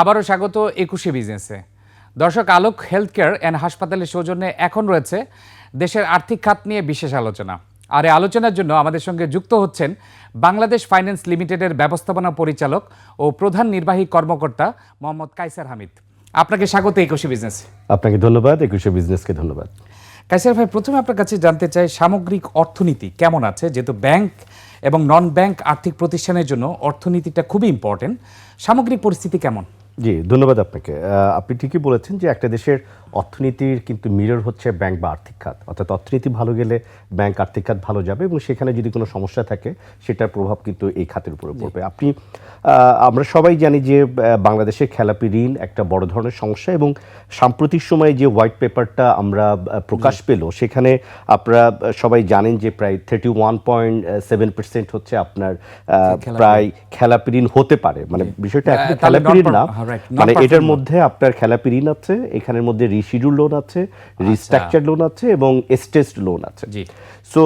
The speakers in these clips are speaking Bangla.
আবারও স্বাগত একুশে বিজনেসে। দর্শক আলোক হেলথ কেয়ার অ্যান্ড হাসপাতালের সৌজন্যে এখন রয়েছে দেশের আর্থিক খাত নিয়ে বিশেষ আলোচনা। আর এই আলোচনার জন্য আমাদের সঙ্গে যুক্ত হচ্ছেন বাংলাদেশ ফাইন্যান্স লিমিটেডের ব্যবস্থাপনা পরিচালক ও প্রধান নির্বাহী কর্মকর্তা মোহাম্মদ কাইসার হামিদ। আপনাকে স্বাগত একুশে বিজনেস। আপনাকে ধন্যবাদ একুশে বিজনেসকে ধন্যবাদ। কাইসার ভাই প্রথমে আপনার কাছে জানতে চাই সামগ্রিক অর্থনীতি কেমন আছে? যেহেতু ব্যাংক এবং নন ব্যাংক আর্থিক প্রতিষ্ঠানের জন্য অর্থনীতিটা খুবই ইম্পর্টেন্ট সামগ্রিক পরিস্থিতি কেমন? জি ধন্যবাদ আপনাকে। আপনি ঠিকই বলেছেন যে একটা দেশের অর্থনীতির কিন্তু মিরর হচ্ছে ব্যাংক বা আর্থিক খাত। অর্থাৎ অর্থনীতি ভালো গেলে ব্যাংক আর্থিক খাত ভালো যাবে এবং সেখানে যদি কোনো সমস্যা থাকে সেটার প্রভাব কিন্তু এই খাতের উপরে পড়বে। আপনি আমরা সবাই জানি যে বাংলাদেশের খেলাপি ঋণ একটা বড় ধরনের সমস্যা এবং সাম্প্রতিক সময়ে যে হোয়াইট পেপারটা আমরা প্রকাশ পেল সেখানে আপনারা সবাই জানেন যে প্রায় thirty one point seven percent হচ্ছে আপনার প্রায় খেলাপি ঋণ হতে পারে। মানে বিষয়টা খেলাপি ঋণ না। হ্যাঁ, মানে এটার মধ্যে আপনার খেলাপি ঋণ আছে এখানের মধ্যে রিশিডিউল লোন আছে আচ্ছা। রিস্ট্রাকচার লোন আছে এবং এস্টেস্ট লোন আছে। সো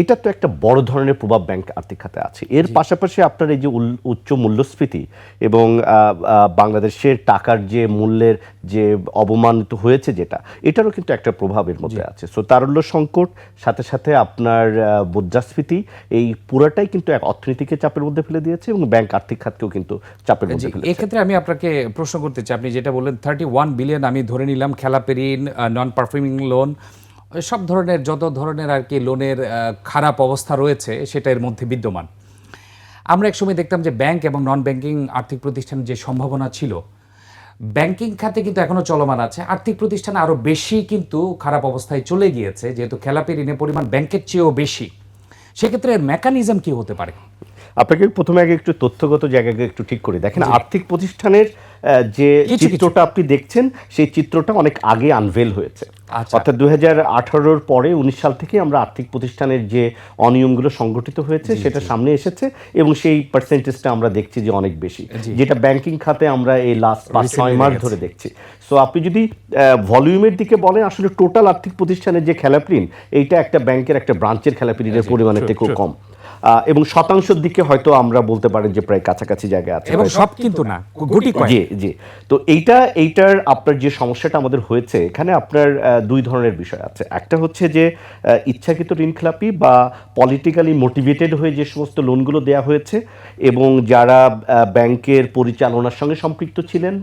এটা তো একটা বড় ধরনের প্রভাব ব্যাংক আর্থিক খাতে আছে। এর পাশাপাশি আপনার এই যে উচ্চ মূল্যস্ফীতি এবং বাংলাদেশের টাকার যে মূল্যের যে অবমানিত হয়েছে যেটা এটারও কিন্তু একটা প্রভাবের মধ্যে আছে। সো তারল্য সংকট সাথে সাথে আপনার মুদ্রাস্ফীতি এই পুরাটাই কিন্তু এক অর্থনীতিকে চাপের মধ্যে ফেলে দিয়েছে এবং ব্যাংক আর্থিক খাতকেও কিন্তু চাপের মধ্যে ফেলেছে এক্ষেত্রে আমি আপনাকে প্রশ্ন করতে চাই, আপনি যেটা বললেন থার্টি ওয়ান বিলিয়ন আমি ধরে নিলাম খেলাপি ঋণ নন পারফর্মিং লোন সব ধরনের, যত ধরনের আর কি লোনের খারাপ অবস্থা রয়েছে, সেটা এর মধ্যে বিদ্যমান। আমরা একসময় দেখতাম যে ব্যাংক এবং নন ব্যাংকিং আর্থিক প্রতিষ্ঠানের যে সম্ভাবনা ছিল ব্যাংকিং খাতে কিন্তু এখনও চলমান আছে, আর্থিক প্রতিষ্ঠান আরও বেশি কিন্তু খারাপ অবস্থায় চলে গিয়েছে, যেহেতু খেলাপি ঋণের পরিমাণ ব্যাংকের চেয়েও বেশি। সেক্ষেত্রে এর মেকানিজম কি হতে পারে? আপনাকে প্রথমে আগে একটু তথ্যগত জায়গাকে একটু ঠিক করি দেখেন। আর্থিক প্রতিষ্ঠানের যে। চিত্রটা আপনি দেখছেন সেই চিত্রটা অনেক আগে আনভেল হয়েছে। আচ্ছা। অর্থাৎ দুই হাজার আঠারোর পরে উনিশ সাল থেকে আমরা আর্থিক প্রতিষ্ঠানের যে অনিয়মগুলো সংগঠিত হয়েছে সেটা সামনে এসেছে এবং সেই পার্সেন্টেজটা আমরা দেখছি যে অনেক বেশি। যেটা ব্যাংকিং খাতে আমরা এই লাস্ট পাঁচ ছয় মাস ধরে দেখছি। সো আপনি যদি ভলিউমের দিকে বলেন আসলে টোটাল আর্থিক প্রতিষ্ঠানের যে খেলাপি ঋণ এইটা একটা ব্যাংকের একটা ব্রাঞ্চের খেলাপি ঋণের পরিমাণের থেকেও কম। এবং শতাংশের দিকে হয়তো আমরা বলতে পারেন যে প্রায় কাছাকাছি জায়গায় আছে। এবং সব কিন্তু না গুটি জি জি। তো এইটা এইটার আপনার যে সমস্যাটা আমাদের হয়েছে এখানে আপনার দুই ধরনের বিষয় আছে। একটা হচ্ছে যে ইচ্ছাকৃত ঋণ খেলাপি বা পলিটিক্যালি মোটিভেটেড হয়ে যে সমস্ত লোনগুলো দেওয়া হয়েছে এবং যারা ব্যাংকের পরিচালনার সঙ্গে সম্পৃক্ত ছিলেন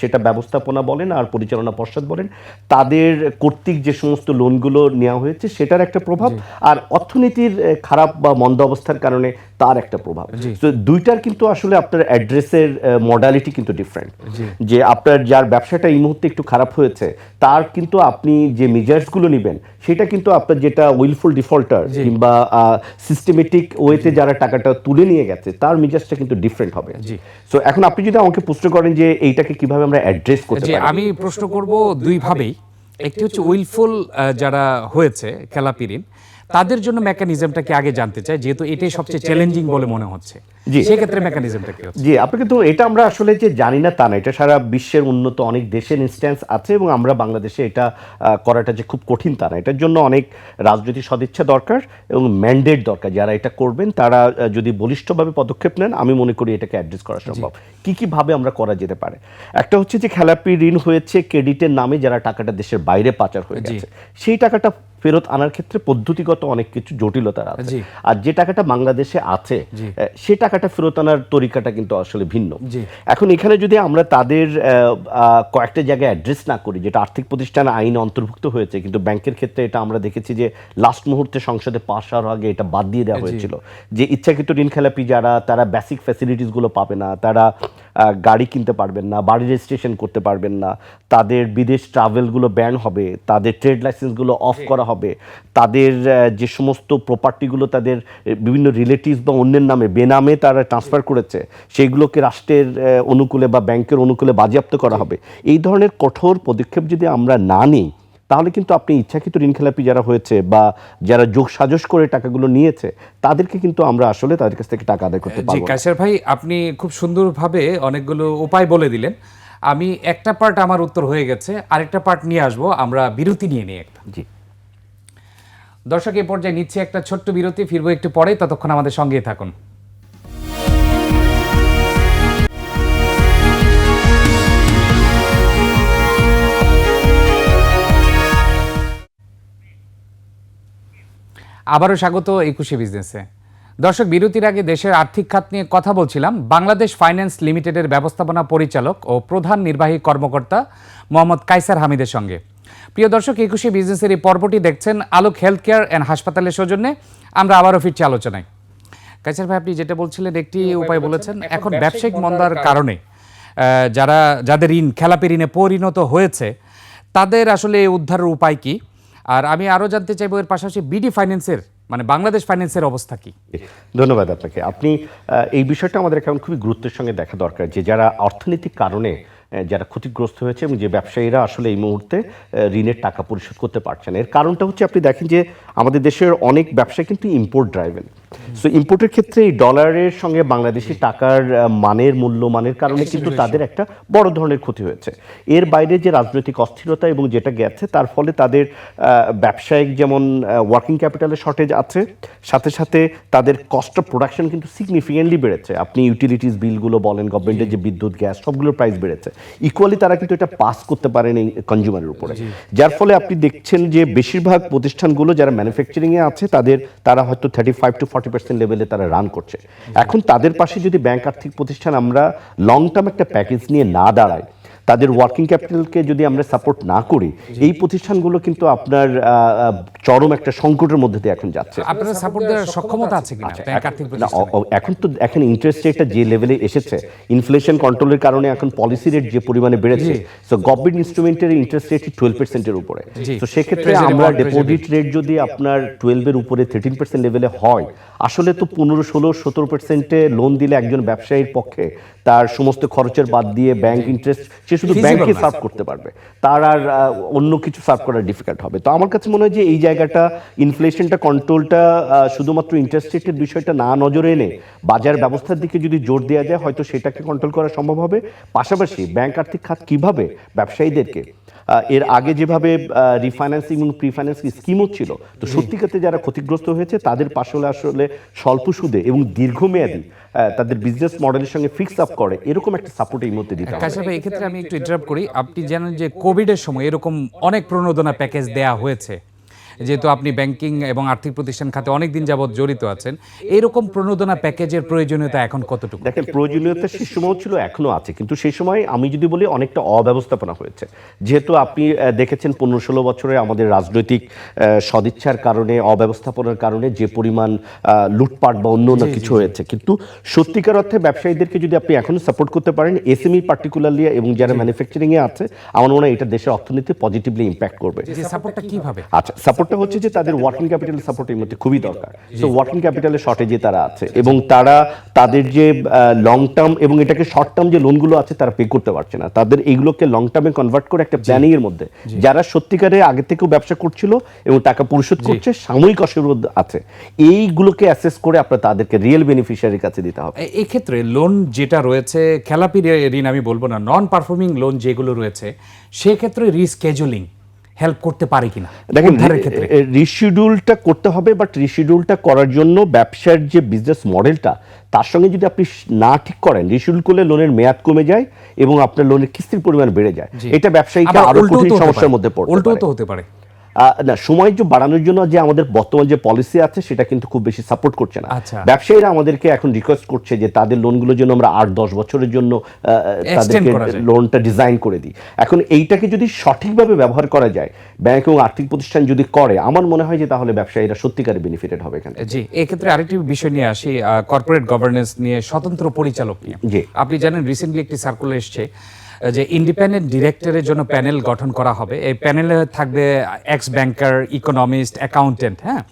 সেটা ব্যবস্থাপনা বলেন আর পরিচালনা পর্ষদ বলেন তাদের কর্তৃক যে সমস্ত লোনগুলো নেওয়া হয়েছে সেটার একটা প্রভাব আর অর্থনীতির খারাপ বা মন্দ অবস্থার কারণে তার একটা প্রভাব। তো দুইটার কিন্তু আসলে আপনার অ্যাড্রেসের মডালিটি কিন্তু ডিফারেন্ট যে আপনার যার ব্যবসাটা এই মুহূর্তে একটু খারাপ হয়েছে তার কিন্তু আপনি যে মেজার্সগুলো নেবেন সেটা কিন্তু আপনার যেটা উইলফুল ডিফল্টার কিংবা সিস্টেমেটিক ওয়েতে যারা টাকাটা তুলে নিয়ে গেছে তার মেজাজটা কিন্তু ডিফারেন্ট হবে। সো এখন আপনি যদি আমাকে প্রশ্ন করেন যে এইটাকে কীভাবে আমরা অ্যাড্রেস করতে পারি? আমি প্রশ্ন করব দুইভাবেই। একটি হচ্ছে উইলফুল যারা হয়েছে খেলাপি ঋণ তাদের জন্য মেকানিজমটা কি আগে জানতে চাই যেহেতু এটাই সবচেয়ে চ্যালেঞ্জিং বলে মনে হচ্ছে। জি। সেক্ষেত্রে মেকানিজমটা কি জি আপনাকে তো এটা আমরা আসলে যে জানি না তা না এটা সারা বিশ্বের উন্নত অনেক দেশের ইনস্ট্যান্স আছে এবং আমরা বাংলাদেশে এটা করাটা যে খুব কঠিন তা না। এটার জন্য অনেক রাজনৈতিক সদিচ্ছা দরকার এবং ম্যান্ডেট দরকার। যারা এটা করবেন তারা যদি বলিষ্ঠভাবে পদক্ষেপ নেন আমি মনে করি এটাকে অ্যাড্রেস করা সম্ভব। কি কি ভাবে আমরা করা যেতে পারে? একটা হচ্ছে যে খেলাপি ঋণ হয়েছে ক্রেডিটের নামে যারা টাকাটা দেশের বাইরে পাচার হয়ে গেছে। সেই টাকাটা ফেরত আনার ক্ষেত্রে পদ্ধতিগত অনেক কিছু জটিলতা আছে। আর যে টাকাটা বাংলাদেশে আছে সে টাকাটা ফেরত আনার তরিকাটা কিন্তু আসলে ভিন্ন। এখন এখানে যদি আমরা তাদের কয়েকটা জায়গায় অ্যাড্রেস না করি যেটা আর্থিক প্রতিষ্ঠান আইন অন্তর্ভুক্ত হয়েছে কিন্তু ব্যাংকের ক্ষেত্রে এটা আমরা দেখেছি যে লাস্ট মুহূর্তে সংসদে পাশ হওয়ার আগে এটা বাদ দিয়ে দেওয়া হয়েছিল। যে ইচ্ছাকৃত ঋণ খেলাপি যারা তারা বেসিক ফ্যাসিলিটিসগুলো পাবে না তারা গাড়ি কিনতে পারবেন না বাড়ি রেজিস্ট্রেশন করতে পারবেন না তাদের বিদেশ ট্রাভেলগুলো ব্যান হবে তাদের ট্রেড লাইসেন্সগুলো অফ করা হবে তাদের যে সমস্ত প্রপার্টিগুলো তাদের বিভিন্ন রিলেটিভস বা অন্যের নামে বেনামে তারা ট্রান্সফার করেছে সেইগুলোকে রাষ্ট্রের অনুকূলে বা ব্যাংকের অনুকূলে বাজেয়াপ্ত করা হবে। এই ধরনের কঠোর পদক্ষেপ যদি আমরা না নিই তাহলে কিন্তু আপনি ইচ্ছাকৃত ঋণ খেলাপি যারা হয়েছে বা যারা যোগ সাজস করে টাকাগুলো নিয়েছে তাদেরকে কিন্তু আমরা আসলে তাদের কাছ থেকে টাকা আদায় করতে পারব না। কাশের ভাই আপনি খুব সুন্দরভাবে অনেকগুলো উপায় বলে দিলেন। আমি একটা পার্ট আমার উত্তর হয়ে গেছে আরেকটা পার্ট নিয়ে আসব আমরা বিরতি নিয়ে নিই একটা জি। দর্শক এই পর্যায়ে নিচ্ছে একটা ছোট্ট বিরতি ফিরবো একটু পরে ততক্ষণ আমাদের সঙ্গেই থাকুন। আবারও স্বাগত একুশে বিজনেসে। দর্শক বিরতির আগে দেশের আর্থিক খাত নিয়ে কথা বলছিলাম। বাংলাদেশ ফাইন্যান্স লিমিটেডের ব্যবস্থাপনা পরিচালক ও প্রধান নির্বাহী কর্মকর্তা মোহাম্মদ কাইসার হামিদের সঙ্গে। প্রিয় দর্শক একুশে বিজনেসের এই পর্বটি দেখছেন আলোক হেলথ কেয়ার অ্যান্ড হাসপাতালের সৌজন্যে। আমরা আবারও ফিরছি আলোচনায়। কাইসার ভাই আপনি যেটা বলছিলেন একটি উপায় বলেছেন এখন ব্যবসায়িক মন্দার কারণে যারা যাদের ঋণ খেলাপি ঋণে পরিণত হয়েছে তাদের আসলে উদ্ধারের উপায় কি? আর আমি আরও জানতে চাইব এর পাশাপাশি বিডি ফাইন্যান্সের মানে বাংলাদেশ ফাইন্যান্সের অবস্থা কি? ধন্যবাদ আপনাকে। আপনি এই বিষয়টা আমাদের এখন খুবই গুরুত্বের সঙ্গে দেখা দরকার যে যারা অর্থনৈতিক কারণে যারা ক্ষতিগ্রস্ত হয়েছে এবং যে ব্যবসায়ীরা আসলে এই মুহূর্তে ঋণের টাকা পরিশোধ করতে পারছে না এর কারণটা হচ্ছে আপনি দেখেন যে আমাদের দেশের অনেক ব্যবসায়ী কিন্তু ইম্পোর্ট ড্রাইভেন সো ইম্পোর্টের ক্ষেত্রে এই ডলারের সঙ্গে বাংলাদেশি টাকার মানের মূল্য মানের কারণে কিন্তু তাদের একটা বড় ধরনের ক্ষতি হয়েছে। এর বাইরে যে রাজনৈতিক অস্থিরতা এবং যেটা গেছে তার ফলে তাদের ব্যবসায়িক যেমন ওয়ার্কিং ক্যাপিটালের শর্টেজ আছে সাথে সাথে তাদের কস্ট অফ প্রোডাকশন কিন্তু সিগনিফিকেন্টলি বেড়েছে। আপনি ইউটিলিটিস বিলগুলো বলেন গভর্নমেন্টের যে বিদ্যুৎ গ্যাস সবগুলোর প্রাইস বেড়েছে। ইকুয়ালি তারা কিন্তু এটা পাস করতে পারেন এই কনজিউমারের উপরে। যার ফলে আপনি দেখছেন যে বেশিরভাগ প্রতিষ্ঠানগুলো যারা ম্যানুফ্যাকচারিংয়ে আছে তাদের তারা হয়তো thirty five to forty percent লেভেলে তারা রান করছে। এখন তাদের পাশে যদি ব্যাংক আর্থিক প্রতিষ্ঠান আমরা লং টার্ম একটা প্যাকেজ নিয়ে না দাঁড়াই তাদের ওয়ার্কিং ক্যাপিটালকে যদি আমরা সাপোর্ট না করি এই প্রতিষ্ঠানগুলো কিন্তু আপনার চরম একটা সংকটের মধ্যে দিয়ে এখন যাচ্ছে। আপনাদের সাপোর্ট দেওয়ার সক্ষমতা আছে কিনা এখন তো এখন ইন্টারেস্ট রেটটা যে লেভেলে এসেছে ইনফ্লেশন কন্ট্রোলের কারণে এখন পলিসি রেট যে পরিমাণে বেড়েছে সো গভর্নমেন্ট ইনস্ট্রুমেন্টের ইন্টারেস্ট রেট টুয়েলভ পার্সেন্টের উপরে। তো সেক্ষেত্রে আমরা ডিপোজিট রেট যদি আপনার টুয়েলভের উপরে থার্টিন পার্সেন্ট লেভেলে হয় আসলে তো পনেরো ষোলো সতেরো পার্সেন্টে লোন দিলে একজন ব্যবসায়ীর পক্ষে তার সমস্ত খরচের বাদ দিয়ে ব্যাংক ইন্টারেস্ট সে শুধু ব্যাংকে সার্ভ করতে পারবে। তার আর অন্য কিছু সার্ভ করা ডিফিকাল্ট হবে। তো আমার কাছে মনে হয় যে এই জায়গাটা ইনফ্লেশনটা কন্ট্রোলটা শুধুমাত্র ইন্টারেস্ট রেটের বিষয়টা না নজরে এনে বাজার ব্যবস্থার দিকে যদি জোর দেওয়া যায় হয়তো সেটাকে কন্ট্রোল করা সম্ভব হবে। পাশাপাশি ব্যাংক আর্থিক খাত কীভাবে ব্যবসায়ীদেরকে এর আগে যেভাবে রিফাইন্যান্সিং এবং প্রিফাইন্যান্সিং স্কিমও ছিল তো সত্যিকাতে যারা ক্ষতিগ্রস্ত হয়েছে, তাদের পাশে আসলে স্বল্প সুদে এবং দীর্ঘমেয়াদী তাদের বিজনেস মডেলের সঙ্গে ফিক্স আপ করে, এরকম একটা সাপোর্ট এই মধ্যে দিতে হবে। এক্ষেত্রে আমি একটু ইন্টারাপ্ট করি। আপনি জানেন যে কোভিডের সময় এরকম অনেক প্রণোদনা প্যাকেজ দেয়া হয়েছে। যেহেতু আপনি ব্যাংকিং এবং আর্থিক প্রতিষ্ঠান খাতে অনেক দিন যাবৎ জড়িত আছেন এইরকম প্রণোদনা প্যাকেজের প্রয়োজনীয়তা এখন কতটুকু? দেখেন প্রয়োজনীয়তা সেই সময় ছিল এখনও আছে। কিন্তু সেই সময় আমি যদি বলি অনেকটা অব্যবস্থাপনা হয়েছে। যেহেতু আপনি দেখেছেন পনেরো ষোলো বছরে আমাদের রাজনৈতিক সদিচ্ছার কারণে অব্যবস্থাপনার কারণে যে পরিমাণ আহ, লুটপাট বা অন্য অন্য কিছু হয়েছে। কিন্তু সত্যিকার অর্থে ব্যবসায়ীদেরকে যদি আপনি এখনও সাপোর্ট করতে পারেন এসএমই পার্টিকুলারলি এবং যারা ম্যানুফ্যাকচারিং এ আছে আমার মনে হয় এটা দেশের অর্থনীতি পজিটিভলি ইম্প্যাক্ট করবে। যে সাপোর্টটা কীভাবে? আচ্ছা সাপোর্টটা হচ্ছে যে তাদের ওয়ার্কিং ক্যাপিটাল সাপোর্ট এই মধ্যে খুবই দরকার। সো ওয়ার্কিং ক্যাপিটালের শর্টেজে তারা আছে। এবং তারা তাদের যে লং টার্ম এবং এটাকে শর্ট টার্ম যে লোনগুলো আছে তারা পে করতে পারছে না। তাদের এইগুলোকে লং টার্মে কনভার্ট করে একটা প্ল্যানিং এর মধ্যে। যারা সত্যিকারে আগে থেকেও ব্যবসা করছিল এবং টাকা পরিশোধ করছে সাময়িক অসুবিধা আছে। এইগুলোকে অ্যাসেস করে আপনার তাদেরকে রিয়েল বেনিফিশিয়ারির কাছে দিতে হবে। এ- এক্ষেত্রে লোন যেটা রয়েছে খেলাপি ঋণ আমি বলব না নন পারফর্মিং লোন যেগুলো রয়েছে সেক্ষেত্রে রিস্কেজুলিং হেল্প করতে পারে কিনা দেখেন রিশিডিউলটা করতে হবে বাট রিশিডিউলটা করার জন্য ব্যবসার যে বিজনেস মডেলটা তার সঙ্গে যদি আপনি না ঠিক করেন রিশিডিউল করলে লোনের মেয়াদ কমে যায় এবং আপনার লোনের কিস্তির পরিমাণ বেড়ে যায়। এটা ব্যবসায়ীকে আরও কঠিন সমস্যার মধ্যে পড়তে। তো হতে পারে। না সময় যে বাড়ানোর জন্য যে আমাদের বর্তমান যে পলিসি আছে সেটা কিন্তু খুব বেশি সাপোর্ট করছে না। আচ্ছা। ব্যবসায়ীরা আমাদেরকে এখন রিকোয়েস্ট করছে যে তাদের লোনগুলোর জন্য আমরা আট দশ বছরের জন্য তাদেরকে লোনটা ডিজাইন করে দিই। এখন এইটাকে যদি সঠিকভাবে ব্যবহার করা যায় ব্যাংক এবং আর্থিক প্রতিষ্ঠান যদি করে আমার মনে হয় যে তাহলে ব্যবসায়ীরা সত্যিকারে বেনিফিটেড হবে এখানে জি এক্ষেত্রে আরেকটি বিষয় নিয়ে আসি কর্পোরেট গভর্নেন্স নিয়ে স্বতন্ত্র পরিচালক নিয়ে। আপনি জানেন রিসেন্টলি একটি সার্কুলার এসছে যে ইন্ডিপেন্ডেন্ট ডিরেক্টরের জন্য প্যানেল গঠন করা হবে। এই প্যানেলে থাকবে এক্স ব্যাংকার ইকোনমিস্ট অ্যাকাউন্টেন্ট হ্যাঁ?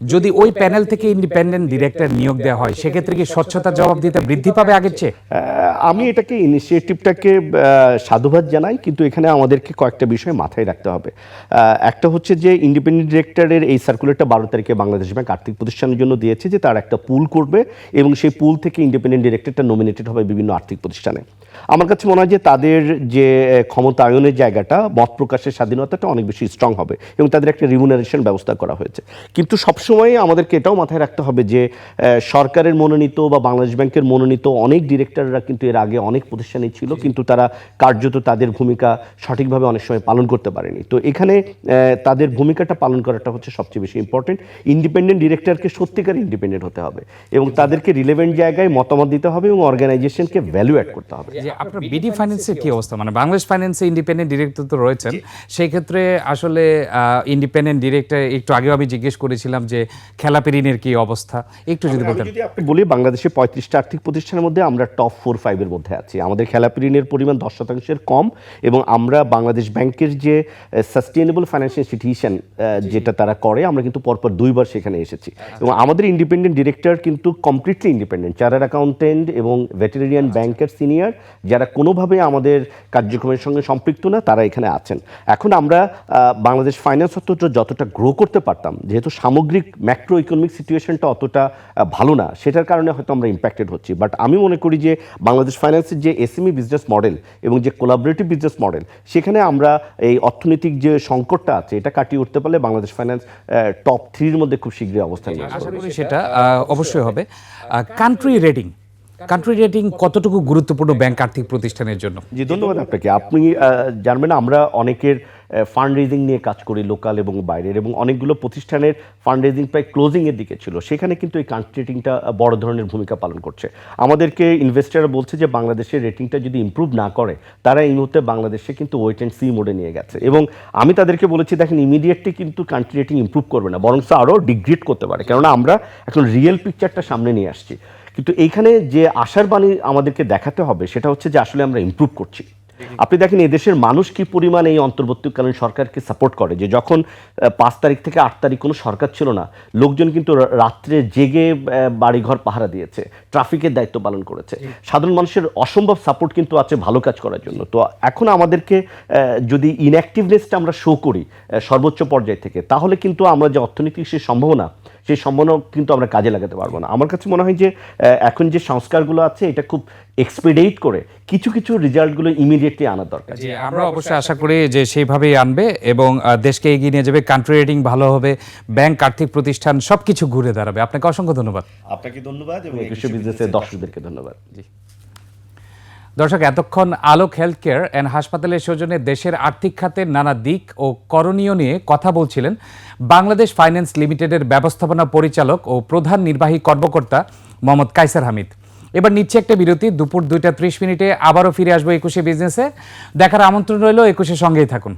যদি ওই প্যানেল থেকে ইন্ডিপেন্ডেন্ট ডিরেক্টর নিয়োগ দেওয়া হয়, সেক্ষেত্রে কি স্বচ্ছতা জবাব দিতে বৃদ্ধি পাবে আগের চেয়ে? আমি এটাকে ইনিশিয়েটিভটাকে সাধুবাদ জানাই, কিন্তু এখানে আমাদেরকে কয়েকটা বিষয় মাথায় রাখতে হবে। একটা হচ্ছে যে ইন্ডিপেন্ডেন্ট ডিরেক্টরের এই সার্কুলারটা বারো তারিখে বাংলাদেশ ব্যাংক আর্থিক প্রতিষ্ঠানের জন্য দিয়েছে যে তার একটা পুল করবে এবং সেই পুল থেকে ইন্ডিপেন্ডেন্ট ডিরেক্টরটা নমিনেটেড হবে বিভিন্ন আর্থিক প্রতিষ্ঠানে। আমার কাছে মনে হয় যে তাদের যে ক্ষমতায়নের জায়গাটা, মত প্রকাশের স্বাধীনতাটা অনেক বেশি স্ট্রং হবে এবং তাদের একটা রিমুনারেশন ব্যবস্থা করা হয়েছে। কিন্তু সবসময় সবসময় আমাদেরকে এটাও মাথায় রাখতে হবে যে সরকারের মনোনীত বা বাংলাদেশ ব্যাংকের মনোনীত অনেক ডিরেক্টররা কিন্তু এর আগে অনেক প্রতিষ্ঠানে ছিল কিন্তু তারা কার্যত তাদের ভূমিকা সঠিকভাবে অনেক সময় পালন করতে পারেনি। তো এখানে তাদের ভূমিকাটা পালন করাটা হচ্ছে সবচেয়ে বেশি ইম্পর্টেন্ট ইন্ডিপেন্ডেন্ট ডিরেক্টরকে সত্যিকার ইন্ডিপেন্ডেন্ট হতে হবে এবং তাদেরকে রিলেভেন্ট জায়গায় মতামত দিতে হবে এবং অর্গানাইজেশনকে ভ্যালু অ্যাড করতে হবে। যে আপনার বিডি ফাইন্যান্সের কি অবস্থা? মানে বাংলাদেশ ফাইন্যান্সে ইন্ডিপেন্ডেন্ট ডিরেক্টর তো রয়েছেন। সেই ক্ষেত্রে আসলে ইন্ডিপেন্ডেন্ট ডিরেক্টর একটু আগেও আমি জিজ্ঞেস করেছিলাম যে খেলাপেরিনের কি অবস্থা? একটু যদি বলতেন। আপনি বলি বাংলাদেশে পঁয়ত্রিশটা আর্থিক প্রতিষ্ঠানের মধ্যে আমরা টপ ফোর ফাইভের মধ্যে আছি। আমাদের খেলাপি ঋণের পরিমাণ দশ শতাংশের কম এবং আমরা বাংলাদেশ ব্যাংকের যে সাস্টেনেবল ফাইন্যান্সিয়াল ইনস্টিটিউশন যেটা তারা করে আমরা কিন্তু পরপর দুইবার সেখানে এসেছি। এবং আমাদের ইন্ডিপেন্ডেন্ট ডিরেক্টর কিন্তু কমপ্লিটলি ইন্ডিপেন্ডেন্ট চার্টার অ্যাকাউন্টেন্ট এবং ভেটেরিয়ান ব্যাংকের সিনিয়র যারা কোনোভাবে আমাদের কার্যক্রমের সঙ্গে সম্পৃক্ত না তারা এখানে আছেন। এখন আমরা বাংলাদেশ ফাইন্যান্স অথরিটি যতটা গ্রো করতে পারতাম যেহেতু সামগ্রিক ম্যাক্রো ইকোনমিক সিচুয়েশনটা অতটা ভালো না। সেটার কারণে হয়তো আমরা ইম্প্যাক্টেড হচ্ছি। বাট আমি মনে করি যে বাংলাদেশ ফাইন্যান্সের যে এসএমই বিজনেস মডেল এবং যে কোলাবোরেটিভ বিজনেস মডেল সেখানে আমরা এই অর্থনৈতিক যে সংকটটা আছে এটা কাটিয়ে উঠতে পারলে বাংলাদেশ ফাইন্যান্স টপ থ্রির মধ্যে খুব শীঘ্রই অবস্থান নিয়ে করি সেটা অবশ্যই হবে। কান্ট্রি রেটিং কান্ট্রি রেটিং কতটুকু গুরুত্বপূর্ণ ব্যাংক আর্থিক প্রতিষ্ঠানের জন্য? জি ধন্যবাদ আপনাকে। আপনি জানবেন আমরা অনেকের ফান্ড রেজিং নিয়ে কাজ করি লোকাল এবং বাইরের এবং অনেকগুলো প্রতিষ্ঠানের ফান্ড রেজিং প্রায় ক্লোজিংয়ের দিকে ছিল। সেখানে কিন্তু এই কান্ট্রি রেটিংটা বড় ধরনের ভূমিকা পালন করছে। আমাদেরকে ইনভেস্টাররা বলছে যে, বাংলাদেশের রেটিংটা যদি ইমপ্রুভ না করে, তারা এই মুহূর্তে বাংলাদেশে কিন্তু ওয়েট অ্যান্ড সি মোডে নিয়ে গেছে। এবং আমি তাদেরকে বলেছি, দেখেন ইমিডিয়েটলি কিন্তু কান্ট্রি রেটিং ইমপ্রুভ করবে না বরং আরও ডিগ্রেড করতে পারে। কেননা আমরা এখন রিয়েল পিকচারটা সামনে নিয়ে আসছি। কিন্তু এইখানে যে আশার বাণী আমাদেরকে দেখাতে হবে, সেটা হচ্ছে যে, আসলে আমরা ইমপ্রুভ করছি। আপনি দেখেন এদেশের মানুষ কি পরিমাণ এই অন্তর্বর্তীকালীন সরকারকে সাপোর্ট করে? যে যখন পাঁচ তারিখ থেকে আট তারিখ কোনো সরকার ছিল না লোকজন কিন্তু রাত্রে জেগে বাড়িঘর পাহারা দিয়েছে ট্রাফিকের দায়িত্ব পালন করেছে। সাধারণ মানুষের অসম্ভব সাপোর্ট কিন্তু আছে ভালো কাজ করার জন্য। তো এখন আমাদেরকে যদি ইনঅ্যাক্টিভনেসটা আমরা শো করি সর্বোচ্চ পর্যায় থেকে তাহলে কিন্তু আমরা যে অর্থনৈতিক সেই সম্ভাবনা সেই সম্ভাবনা কিন্তু আমরা কাজে লাগাতে পারব না। আমার কাছে মনে হয় যে এখন যে সংস্কারগুলো আছে এটা খুব এক্সপিডেট করে কিছু কিছু রেজাল্টগুলো ইমিডিয়েটলি আনার দরকার। যে আমরা অবশ্যই আশা করি যে সেইভাবেই আনবে এবং দেশকে এগিয়ে নিয়ে যাবে কান্ট্রি রেটিং ভালো হবে ব্যাংক আর্থিক প্রতিষ্ঠান সব কিছু ঘুরে দাঁড়াবে। আপনাকে অসংখ্য ধন্যবাদ। আপনাকে ধন্যবাদ এবং কৃষি বিজনেসের দর্শকদেরকে ধন্যবাদ। দর্শক, এতক্ষণ আলোক হেলথ কেয়ার অ্যান্ড হাসপাতালের সৌজনে দেশের আর্থিক খাতের নানা দিক ও করণীয় নিয়ে কথা বলছিলেন বাংলাদেশ ফাইন্যান্স লিমিটেডের ব্যবস্থাপনা পরিচালক ও প্রধান নির্বাহী কর্মকর্তা মোহাম্মদ কাইসার হামিদ। এবার নিচ্ছে একটা বিরতি, দুপুর দুইটা ত্রিশ মিনিটে আবারও ফিরে আসব একুশে বিজনেসে। দেখার আমন্ত্রণ রইল একুশে সঙ্গেই থাকুন।